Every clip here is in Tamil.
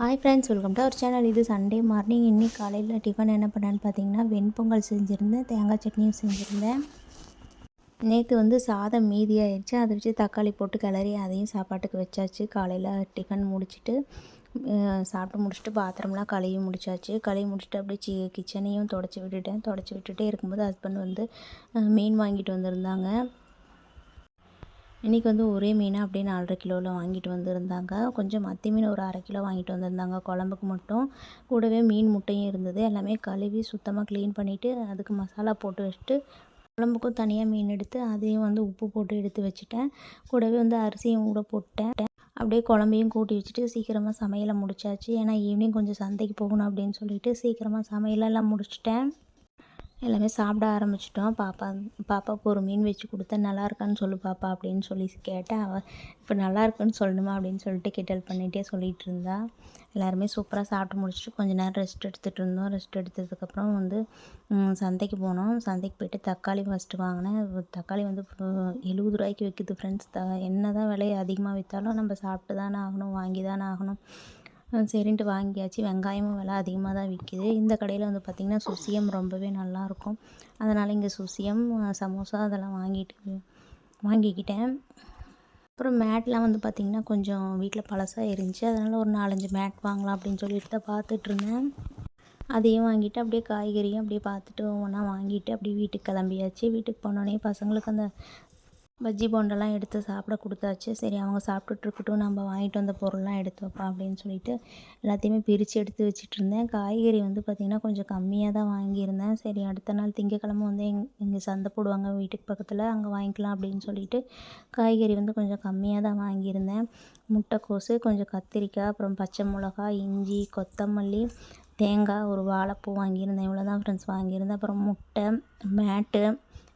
Hi friends welcome to our channel இது சண்டே மார்னிங் இன்னைக்கு காலையில் டிஃபன் என்ன பண்ணேன்னு பார்த்தீங்கன்னா வெண்பொங்கல் செஞ்சுருந்தேன் தேங்காய் சட்னியும் செஞ்சுருந்தேன். நேற்று வந்து சாதம் மீதி அதை வச்சு தக்காளி போட்டு கிளறி அதையும் சாப்பாட்டுக்கு வச்சாச்சு. காலையில் டிஃபன் முடிச்சுட்டு சாப்பிட்டு முடிச்சுட்டு பாத்திரம்லாம் கழுவி முடிச்சாச்சு. கழுவி முடிச்சுட்டு அப்படியே சி கிச்சனையும் தொடச்சி விட்டுட்டேன். தொடச்சி விட்டுட்டே இருக்கும்போது ஹஸ்பண்ட் வந்து மீன் வாங்கிட்டு வந்திருந்தாங்க. இன்றைக்கி வந்து ஒரே மீனை அப்படியே நாலரை கிலோவில் வாங்கிட்டு வந்திருந்தாங்க. கொஞ்சம் மத்தி மீன் ஒரு அரை கிலோ வாங்கிட்டு வந்திருந்தாங்க. குழம்புக்கு மட்டும். கூடவே மீன் முட்டையும் இருந்தது. எல்லாமே கழுவி சுத்தமாக க்ளீன் பண்ணிவிட்டு அதுக்கு மசாலா போட்டு வச்சுட்டு குழம்புக்கும் தனியாக மீன் எடுத்து அதையும் வந்து உப்பு போட்டு எடுத்து வச்சுட்டேன். கூடவே வந்து அரிசியும் கூட போட்டேன். அப்படியே குழம்பையும் கூட்டி வச்சுட்டு சீக்கிரமாக சமையலை முடிச்சாச்சு. ஏன்னா ஈவினிங் கொஞ்சம் சந்தைக்கு போகணும் அப்படின்னு சொல்லிட்டு சீக்கிரமாக சமையலெல்லாம் முடிச்சிட்டேன். எல்லாமே சாப்பிட ஆரம்பிச்சிட்டோம். பாப்பா பாப்பாவுக்கு ஒரு மீன் வச்சு கொடுத்தேன் நல்லா இருக்கான்னு சொல்லு பாப்பா அப்படின்னு சொல்லி கேட்டேன். அவள் இப்போ நல்லா இருக்குன்னு சொல்லணுமா? அப்படின்னு சொல்லிட்டு கிட்டல் பண்ணிகிட்டே சொல்லிகிட்டு இருந்தா. எல்லாருமே சூப்பராக சாப்பிட்டு முடிச்சுட்டு கொஞ்ச நேரம் ரெஸ்ட் எடுத்துகிட்டு இருந்தோம். ரெஸ்ட் எடுத்ததுக்கப்புறம் வந்து சந்தைக்கு போனோம். சந்தைக்கு போயிட்டு தக்காளி ஃபஸ்ட்டு வாங்கினேன். தக்காளி வந்து எழுபது ரூபாய்க்கு விற்கிது ஃப்ரெண்ட்ஸ் த என்ன தான் விலை அதிகமாக விற்றாலும் நம்ம சாப்பிட்டு தானே ஆகணும் வாங்கி தானே ஆகணும். சரின்ட்டு வாங்கியாச்சு. வெங்காயமும் விலை அதிகமாக தான் விற்கிது இந்த கடையில் வந்து பார்த்திங்கன்னா சுசியம் ரொம்பவே நல்லாயிருக்கும் அதனால் இங்கே சுசியம் சமோசா அதெல்லாம் வாங்கிட்டு வாங்கிக்கிட்டேன். அப்புறம் மேட்லாம் வந்து பார்த்திங்கன்னா கொஞ்சம் வீட்டில் பழசாக இருந்துச்சு. அதனால் ஒரு நாலஞ்சு மேட் வாங்கலாம் அப்படின்னு சொல்லிட்டு தான் பார்த்துட்ருந்தேன் அதையும் வாங்கிட்டு அப்படியே காய்கறியும் அப்படியே பார்த்துட்டு ஒவ்வொன்றா வாங்கிட்டு அப்படியே வீட்டுக்கு கிளம்பியாச்சு. வீட்டுக்கு போனோடனே பசங்களுக்கு அந்த பஜ்ஜி போண்டெல்லாம் எடுத்து சாப்பிட கொடுத்தாச்சு. சரி அவங்க சாப்பிட்டுட்ருக்கட்டும் நம்ம வாங்கிட்டு வந்த பொருள்லாம் எடுத்து வைப்போம் அப்படின்னு சொல்லிட்டு எல்லாத்தையுமே பிரித்து எடுத்து வச்சுட்டு இருந்தேன் காய்கறி வந்து பார்த்திங்கன்னா கொஞ்சம் கம்மியாக தான் வாங்கியிருந்தேன். சரி அடுத்த நாள் திங்கக்கிழமை வந்து எங் இங்கே சந்தை போடுவாங்க வீட்டுக்கு பக்கத்தில் அங்கே வாங்கிக்கலாம் அப்படின்னு சொல்லிட்டு காய்கறி வந்து கொஞ்சம் கம்மியாக தான் வாங்கியிருந்தேன். முட்டைக்கோசு கொஞ்சம் கத்திரிக்காய் அப்புறம் பச்சை மிளகாய் இஞ்சி கொத்தமல்லி தேங்காய் ஒரு வாழைப்பூ வாங்கியிருந்தேன். இவ்வளோ தான் ஃப்ரெண்ட்ஸ் வாங்கியிருந்தேன். அப்புறம் முட்டை மேட்டு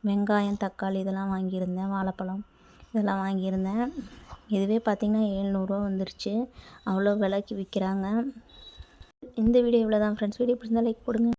வெங்காயம் தக்காளி இதெல்லாம் வாங்கியிருந்தேன் வாழைப்பழம் இதெல்லாம் வாங்கியிருந்தேன். இதுவே பார்த்திங்கன்னா ஏழ்நூறுவா வந்துருச்சு. அவ்வளோ விலைக்கு விற்கிறாங்க. இந்த வீடியோ இவ்வளோ தான் ஃப்ரெண்ட்ஸ் வீடியோ பிடிச்சிருந்தா லைக் போடுங்க.